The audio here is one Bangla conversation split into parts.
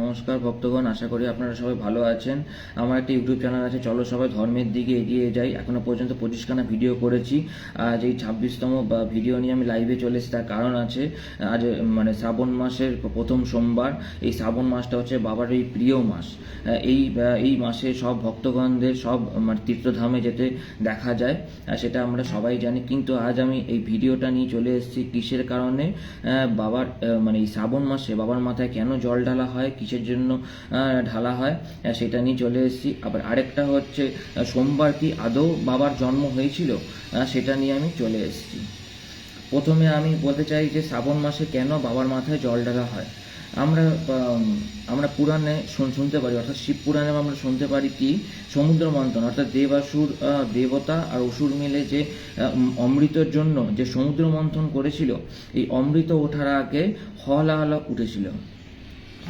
নমস্কার ভক্তগণ, আশা করি আপনারা সবাই ভালো আছেন। আমার একটা ইউটিউব চ্যানেল আছে, চলো সবাই ধর্মের দিকে এগিয়ে যাই। এখনও পর্যন্ত পঁচিশখানা ভিডিও করেছি। আজ এই ছাব্বিশতম, বা, ভিডিও নিয়ে আমি লাইভে চলে এসেছি, তার কারণ আছে, আজ মানে শ্রাবণ মাসের প্রথম সোমবার। এই শ্রাবণ মাসটা হচ্ছে বাবার এই প্রিয় মাস। এই এই মাসে সব ভক্তগণদের, সব মানে তীর্থধামে যেতে দেখা যায় সেটা আমরা সবাই জানি। কিন্তু আজ আমি এই ভিডিওটা নিয়ে চলে এসেছি কিসের কারণে? বাবার মানে এই শ্রাবণ মাসে বাবার মাথায় কেন জল ঢালা হয় কিসের জন্য ঢালা হয় সেটা নিয়ে চলে এসেছি। আবার আরেকটা হচ্ছে সোমবার কি আদৌ বাবার জন্ম হয়েছিল? সেটা নিয়ে আমি চলে এসেছি। প্রথমে আমি বলতে চাই যে শ্রাবণ মাসে কেন বাবার মাথায় জল ঢালা হয়? আমরা আমরা পুরাণে শুন- শুনতে পারি, অর্থাৎ শিব পুরাণে আমরা শুনতে পারি কি, সমুদ্র মন্থন, অর্থাৎ দেবাসুর দেবতা আর অসুর মিলে যে অমৃতের জন্য যে সমুদ্র মন্থন করেছিল, এই অমৃত ওঠার আগে হলাহলা উঠেছিল।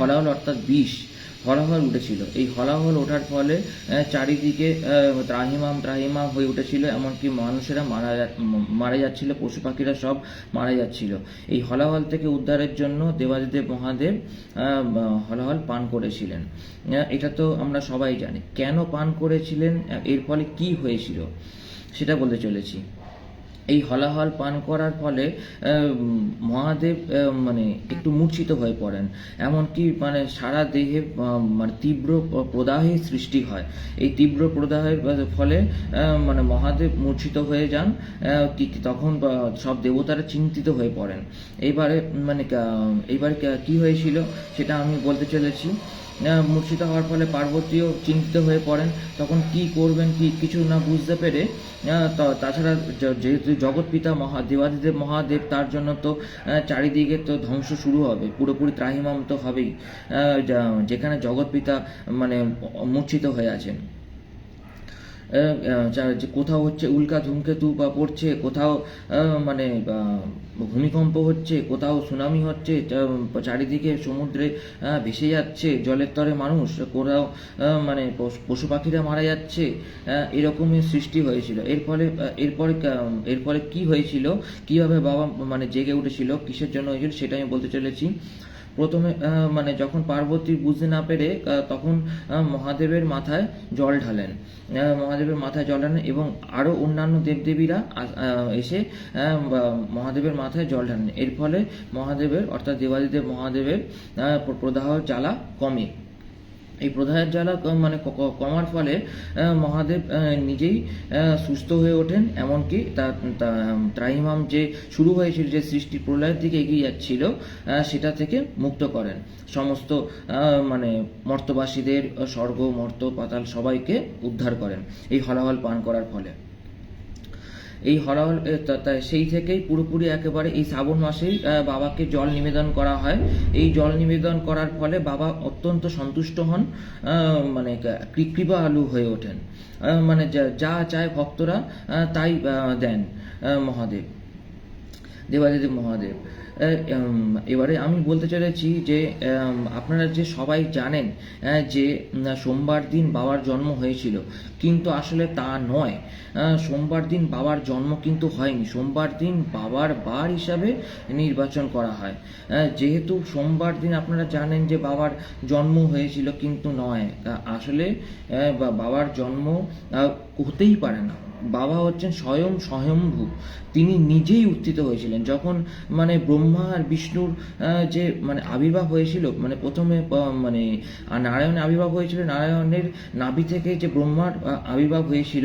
হলাহল অর্থাৎ বিষ, হলাহল উঠেছিল। এই হলাহল ওঠার ফলে চারিদিকে ত্রাহিমাম ত্রাহিমাম হয়ে উঠেছিল, এমনকি মানুষেরা মারা যা- মারা যাচ্ছিল, পশু পাখিরা সব মারা যাচ্ছিল। এই হলাহল থেকে উদ্ধারের জন্য দেবাদিদেব মহাদেব হলাহল পান করেছিলেন। এটা তো আমরা সবাই জানি। কেন পান করেছিলেন? এর ফলে কি হয়েছিল? সেটা বলতে চলেছি। এই হলাহল পান করার ফলে মহাদেব মানে একটু মূর্ছিত হয়ে পড়েন। এমনকি মানে সারা দেহে মানে তীব্র প্রদাহের সৃষ্টি হয়। এই তীব্র প্রদাহের ফলে মানে মহাদেব মূর্ছিত হয়ে যান তখন সব দেবতারা চিন্তিত হয়ে পড়েন। এইবারে মানে এইবারে কি হয়েছিল সেটা আমি বলতে চলেছি। মূর্ছিত হওয়ার ফলে পার্বতীও চিন্তিত হয়ে পড়েন। তখন কি করবেন, কি কিছু না বুঝতে পেরে তাছাড়া যেহেতু জগৎ পিতা মহা, দেবাদিদেব মহাদেব, তার জন্য তো চারিদিকে তো ধ্বংস শুরু হবে, পুরোপুরি ত্রাহিমাম তো হবেই যেখানে জগৎ পিতা মানে মূর্ছিত হয়ে আছেন। যা- কোথাও হচ্ছে উল্কা ধূমকেতু বা পড়ছে কোথাও মানে ভূমিকম্প হচ্ছে কোথাও সুনামি হচ্ছে চারিদিকে সমুদ্রে ভেসে যাচ্ছে জলের তরে মানুষ কোথাও মানে পশু- পাখিরা মারা যাচ্ছে আহ, এরকমই সৃষ্টি হয়েছিল। এর ফলে আহ, এরপরে কা- কি হয়েছিল কীভাবে বাবা মানে জেগে উঠেছিল কিসের জন্য হয়েছিল সেটা আমি বলতে চলেছি। প্রথমে মানে যখন পার্বতী বুঝতে না পেরে তখন মহাদেবের মাথায় জল ঢালেন। মহাদেবের মাথায় জল ঢালেন এবং আরও অন্যান্য দেবদেবীরা এসে মহাদেবের মাথায় জল ঢালেন। এর ফলে মহাদেবের, অর্থাৎ দেবাদিদেব মহাদেবের প্রদাহ জ্বালা কমে। এই প্রদাহের জ্বালা মানে কমার ফলে মহাদেব নিজেই সুস্থ হয়ে ওঠেন। এমনকি ত্রাহিমাম যে শুরু হয়েছিল, যে সৃষ্টি প্রলয়ের দিকে এগিয়ে যাচ্ছিল সেটা থেকে মুক্ত করেন। সমস্ত মানে মর্তবাসীদের, স্বর্গ, মর্ত, পাতাল সবাইকে উদ্ধার করেন। এই হলাহল পান করার ফলে। এই তা- সেই থেকেই পুরোপুরি একেবারে এই শ্রাবণ মাসেই বাবাকে জল নিবেদন করা হয়। এই জল নিবেদন করার ফলে বাবা অত্যন্ত সন্তুষ্ট হন মানে কৃপা আলু হয়ে ওঠেন। মানে যা- চায় ভক্তরা তাই দেন মহাদেব, দেবাদিদেব মহাদেব। এবারে আমি বলতে চলেছি যে আপনারা যে সবাই জানেন যে সোমবার দিন বাবার জন্ম হয়েছিল, কিন্তু আসলে তা নয়। সোমবার দিন বাবার জন্ম কিন্তু হয়নি। সোমবার দিন বাবার বার হিসাবে নির্বাচন করা হয়। যেহেতু সোমবার দিন আপনারা জানেন যে বাবার জন্ম হয়েছিল কিন্তু নয়। আসলে বাবার জন্ম হতেই পারে না। বাবা হচ্ছেন স্বয়ং স্বয়ম্ভু। তিনি নিজেই উত্থিত হয়েছিলেন। যখন মানে ব্রহ্মা আর বিষ্ণুর যে মানে আবির্ভাব হয়েছিল মানে প্রথমে মানে নারায়ণের আবির্ভাব হয়েছিল, নারায়ণের নাভি থেকে যে ব্রহ্মার আবির্ভাব হয়েছিল,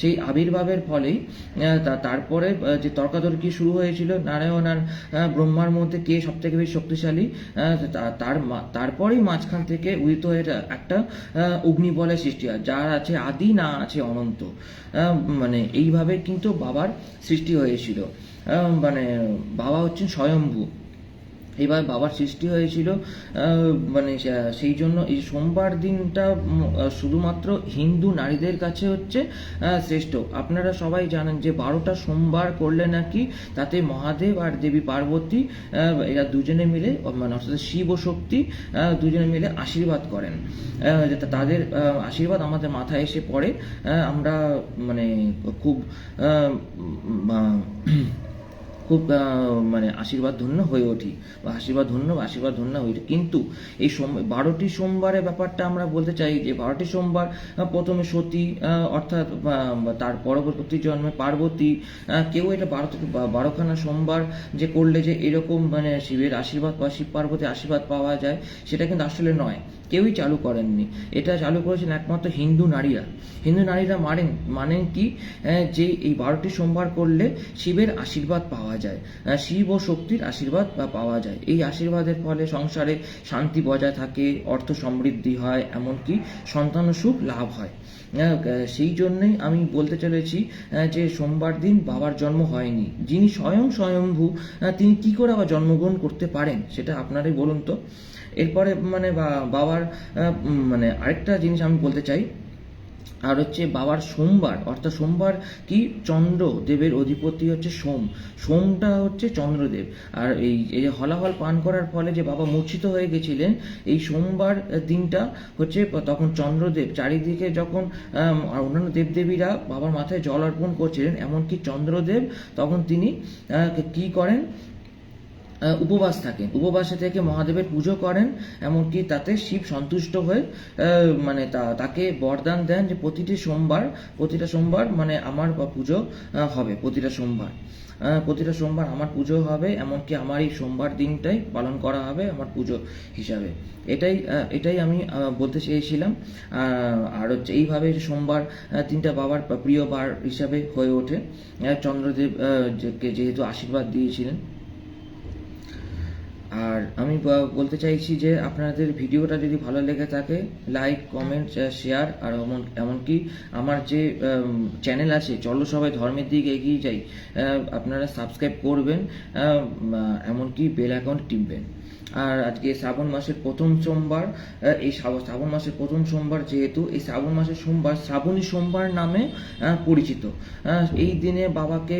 সেই আবির্ভাবের ফলেই তারপরে যে তর্কাতর্কি শুরু হয়েছিল, নারায়ণ আর ব্রহ্মার মধ্যে কে সব থেকে বেশি শক্তিশালী তার তারপরেই মাঝখান থেকে উদিত হয়ে একটা- অগ্নিবলের সৃষ্টি হয়, যার আছে আদি না আছে অনন্ত। মানে এইভাবে কিন্তু বাবার সৃষ্টি হয়েছিল। মানে বাবা হচ্ছেন স্বয়ম্ভু। এবার বাবার সৃষ্টি হয়েছিল মানে সেই জন্য এই সোমবার দিনটা শুধুমাত্র হিন্দু নারীদের কাছে হচ্ছে শ্রেষ্ঠ। আপনারা সবাই জানেন যে বারোটা সোমবার করলে নাকি তাতে মহাদেব আর দেবী পার্বতী এরা দুজনে মিলে মানে অর্থাৎ শিব ও শক্তি দুজনে মিলে আশীর্বাদ করেন। তাদের আশীর্বাদ আমাদের মাথায় এসে পড়ে। আমরা মানে খুব খুব মানে আশীর্বাদ ধন্য হয়ে উঠি বা আশীর্বাদ ধন্য বা আশীর্বাদ ধন্য হয়ে উঠি কিন্তু এই বারোটি সোমবারের ব্যাপারটা আমরা বলতে চাই যে বারোটি সোমবার প্রথমে সতী অর্থাৎ তার পরবর্তী জন্মে পার্বতী কেউ এটা বারো বারোখানা সোমবার যে করলে যে এরকম মানে শিবের আশীর্বাদ বা শিব পার্বতীর আশীর্বাদ পাওয়া যায়, সেটা কিন্তু আসলে নয়। কেউই চালু করেননি। এটা চালু করেছেন একমাত্র হিন্দু নারীরা। হিন্দু নারীরা মানেন মানেন কি? যে এই বারোটি সোমবার করলে শিবের আশীর্বাদ পাওয়া যায় শিব ও শক্তির আশীর্বাদ পাওয়া যায়। এই আশীর্বাদের ফলে সংসারে শান্তি বজায় থাকে, অর্থ সমৃদ্ধি হয়, এমনকি সন্তান সুখ লাভ হয়। সেই জন্যই আমি বলতে চলেছি যে সোমবার দিন বাবার জন্ম হয়নি। যিনি স্বয়ং স্বয়ম্ভু তিনি কি করে আবার জন্মগ্রহণ করতে পারেন? সেটা আপনারাই বলুন তো। এরপরে মানে বাবার মানে আরেকটা জিনিস আমি বলতে চাই, আর হচ্ছে বাবার সোমবার, অর্থাৎ সোমবার কি? চন্দ্র দেবের অধিপতি হচ্ছে সোম। সোমটা হচ্ছে চন্দ্রদেব। আর এই এই যে হলাহল পান করার ফলে যে বাবা মূর্ছিত হয়ে গেছিলেন, এই সোমবার দিনটা হচ্ছে তখন চন্দ্রদেব। চারিদিকে যখন অন্যান্য দেবদেবীরা বাবার মাথায় জল অর্পণ করছিলেন, এমনকি চন্দ্রদেব তখন তিনি কি করেন? উপবাস থাকেন। উপবাসে থেকে মহাদেবের পুজো করেন, এমনকি তাতে শিব সন্তুষ্ট হয়ে মানে তাকে বরদান দেন যে প্রতিটি সোমবার, প্রতিটা সোমবার মানে আমার পুজো হবে, প্রতিটা সোমবার। প্রতিটা সোমবার আমার পুজো হবে, এমনকি আমার এই সোমবার দিনটাই পালন করা হবে আমার পুজো হিসাবে। এটাই এটাই আমি বলতে চেয়েছিলাম। আর হচ্ছে এইভাবে সোমবার তিনটা বাবার প্রিয় বার হিসাবে হয়ে ওঠে। চন্দ্রদেব যেহেতু আশীর্বাদ দিয়েছিলেন। আর আমি বলতে চাইছি যে আপনাদের ভিডিওটা যদি ভালো লেগে থাকে লাইক কমেন্ট শেয়ার আর এমন এমনকি আমার যে চ্যানেল আছে, চলো সবাই ধর্মের দিকে এগিয়ে যাই আপনারা সাবস্ক্রাইব করবেন এমনকি বেল অ্যাকাউন্ট টিপবেন। আর আজকে শ্রাবণ মাসের প্রথম সোমবার এই শ্রাবণ মাসের প্রথম সোমবার যেহেতু, এই শ্রাবণ মাসের সোমবার শ্রাবণী সোমবার নামে পরিচিত। এই দিনে বাবাকে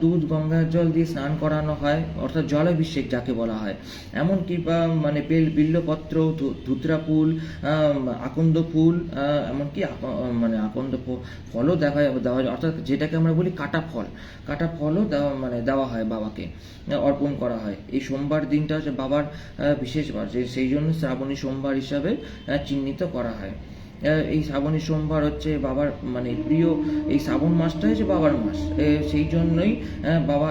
দুধ, গঙ্গার জল দিয়ে স্নান করানো হয়, অর্থাৎ জলাভিষেক যাকে বলা হয়। এমনকি মানে বেল, বিল্লপত্র ধুতরা ফুল আকন্দ ফুল এমনকি মানে আকন্দ ফলও দেখা, দেওয়া হয়, অর্থাৎ যেটাকে আমরা বলি কাটা ফল। কাটা ফলও দেওয়া মানে দেওয়া হয় বাবাকে, অর্পণ করা হয়। এই সোমবার দিনটা হচ্ছে বাবার বিশেষ যে সেই জন্য শ্রাবণী সোমবার হিসাবে চিহ্নিত করা হয়। এই শ্রাবণী সোমবার হচ্ছে বাবার মানে প্রিয় এই শ্রাবণ মাসটা হচ্ছে বাবার মাস। সেই জন্যই বাবা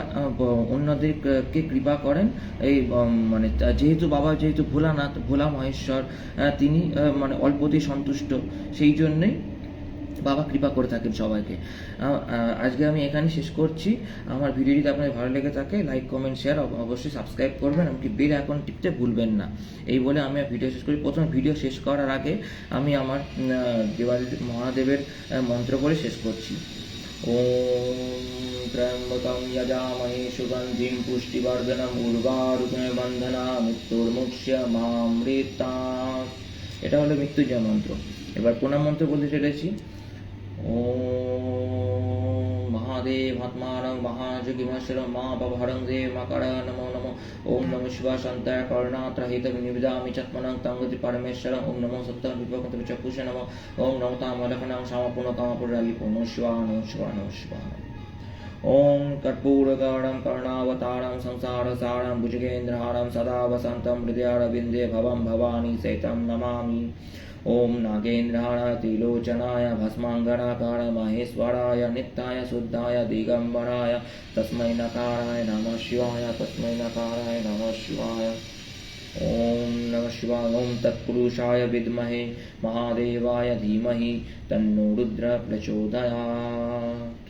অন্যদেরকে কৃপা করেন। এই মানে যেহেতু বাবা যেহেতু ভোলানাথ, ভোলা মহেশ্বর তিনি মানে অল্পতেই সন্তুষ্ট। সেই জন্যই বাবা কৃপা করে থাকেন সবাইকে। আজকে আমি এখানে শেষ করছি। আমার ভিডিও যদি আপনাদের ভালো লেগে থাকে লাইক কমেন্ট শেয়ার অবশ্যই সাবস্ক্রাইব করবেন এমনকি বেল অ্যাকাউন্ট টিপতে ভুলবেন না। এই বলে আমি ভিডিও শেষ করি। প্রথম ভিডিও শেষ করার আগে আমি আমার উম, মহাদেবের মন্ত্র বলে শেষ করছি। ত্র্যম্বকং যজামহে সুগন্ধিং পুষ্টিবর্ধনম উর্বারুকমে বন্ধনা মৃত্যুর্মুক্ষ্য মামৃতা এটা হলো মৃত্যুঞ্জয় মন্ত্র। এবার প্রণাম মন্ত্র বলতে চলেছি। ॐ महादेवात्मानं महाजुगिमश्रं मा बभरं नमो नमो ॐ नमः शिवाय शन्ताय कर्णात्रहितं निविदामि चत्मनं तङ्गति परमेश्वरं ॐ नमो सत्तं विभक्तं चक्षुष नमो ॐ नमतां मलखनां श्यामपूर्णकामपुररावि पूर्णो शिवानो शिवानो शिवानो ॐ कर्पूरगणं कर्णावतारं संसारसारं भुजगेन्द्रहारं सदा वसन्तं हृदयारविन्दे भवं भवानी सहितं नमामि ॐ नागेन्द्राण त्रिलोचनाय भस्मांगणाकार महेश्वराय नित्ताय शुद्धाय दिगंबराय तस्म नकाराय नम शिवाय, तस्म नकाराय नम शिवाय। ॐ नम शिवाय ॐ तत्पुरुषाय विद्महे महादेवाय धीमहि तन्नो रुद्र प्रचोदयात्।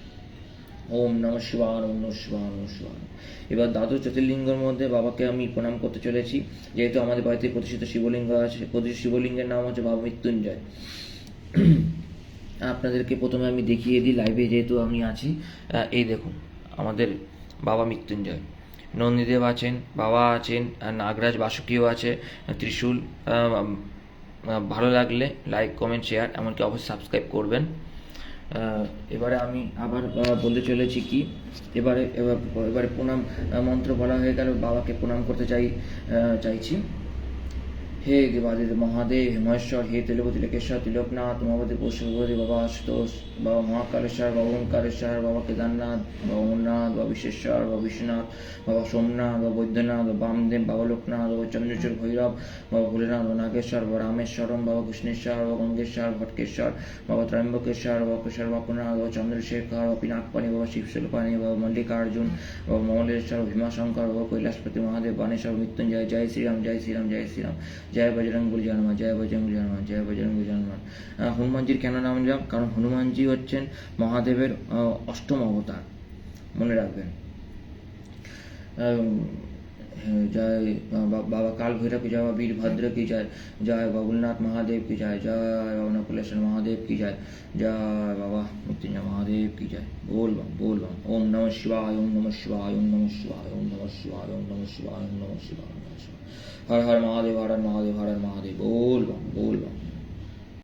ওম নম শিবায়, ওম নম শিবায় নম শিবায়। এবার দ্বাদশ জ্যোতির্লিঙ্গের মধ্যে বাবাকে আমি প্রণাম করতে চলেছি। যেহেতু আমাদের বাড়িতে প্রতিষ্ঠিত শিবলিঙ্গ আছে, প্রতিষ্ঠিত শিবলিঙ্গের নাম হচ্ছে বাবা মৃত্যুঞ্জয়। আপনাদেরকে প্রথমে আমি দেখিয়ে দিই লাইভে যেহেতু আমি আছি এই দেখুন, আমাদের বাবা মৃত্যুঞ্জয়। নন্দীদেব আছেন, বাবা আছেন নাগরাজ বাসুকীও আছে, ত্রিশূল ভালো লাগলে লাইক কমেন্ট শেয়ার এমনকি অবশ্যই সাবস্ক্রাইব করবেন। এবারে আমি আবার বলতে চলেছি কি, এবারে, এবার- প্রণাম মন্ত্র বলা হয়ে গেল, বাবাকে প্রণাম করতে চাই হে দেবাদিদেব মহাদেব হেমেশ্বর হে তিলপতি লোকেশ্বর, তিলকনাথ, মহাবতী পশুপতি বাবা আশুতোষ, বাবা মহাকালেশ্বর, বাবা ওঙ্কারেশ্বর বাবা কেদারনাথ, বাবা অমরনাথ, বাবা বিশ্বেশ্বর, বাবা বিশ্বনাথ, বাবা সোমনাথ, বাবা বৈদ্যনাথ, বাবা বামদেব, বাবা লোকনাথ, বাবা চন্দ্রচূড় ভৈরব, বাবা ভোলেনাথ, বাবা নাগেশ্বর, বাবা রামেশ্বরম, বাবা কৃষ্ণেশ্বর, বাবা গঙ্গেশ্বর, ভটকেশ্বর, বাবা ত্রয়ম্বকেশ্বর, বাবা কেশ্বর বাপুনাথ, বাবা চন্দ্রশেখর, বাবা পিনাকপাণি বাবা শিবশিলপাণি বাবা মল্লিকার্জুন, বাবা মমলেশ্বর ভীমাশঙ্কর, বাবা কৈলাসপতি মহাদেব, বানেশ্বর, মৃত্যুঞ্জয়, জয় শ্রীরাম জয় শ্রীরাম জয় শ্রীরাম। জয় বজরং বলি জানমা জয় বজরং বলি জানমা জয় বজরং বলি জানমা আহ, হনুমানজির কেন নাম নিলাম কারণ হনুমানজি হচ্ছেন মহাদেবের আহ, অষ্টম অবতার। মনে রাখবেন। আম, হ্যাঁ, জয় বা- বাবা কাল ভৈরব কি জয় বাবা বীরভদ্র কি জয় জয় বাবুলনাথ মহাদেব কি জয় জয় বাবা নকুলেশ্বর মহাদেব কি জয় জয় বাবা মৃত্যুঞ্জয় মহাদেব কি জয় বলবাম বলবাম ওম নম শিবায় ওম নম শিবায় ওম নম শিবায় ওম নম শিবায় ওম নম শিবায় ওম নম হর হর মহাদেব হর হর মহাদেব হর হর মহাদেব বলবাম বলবাম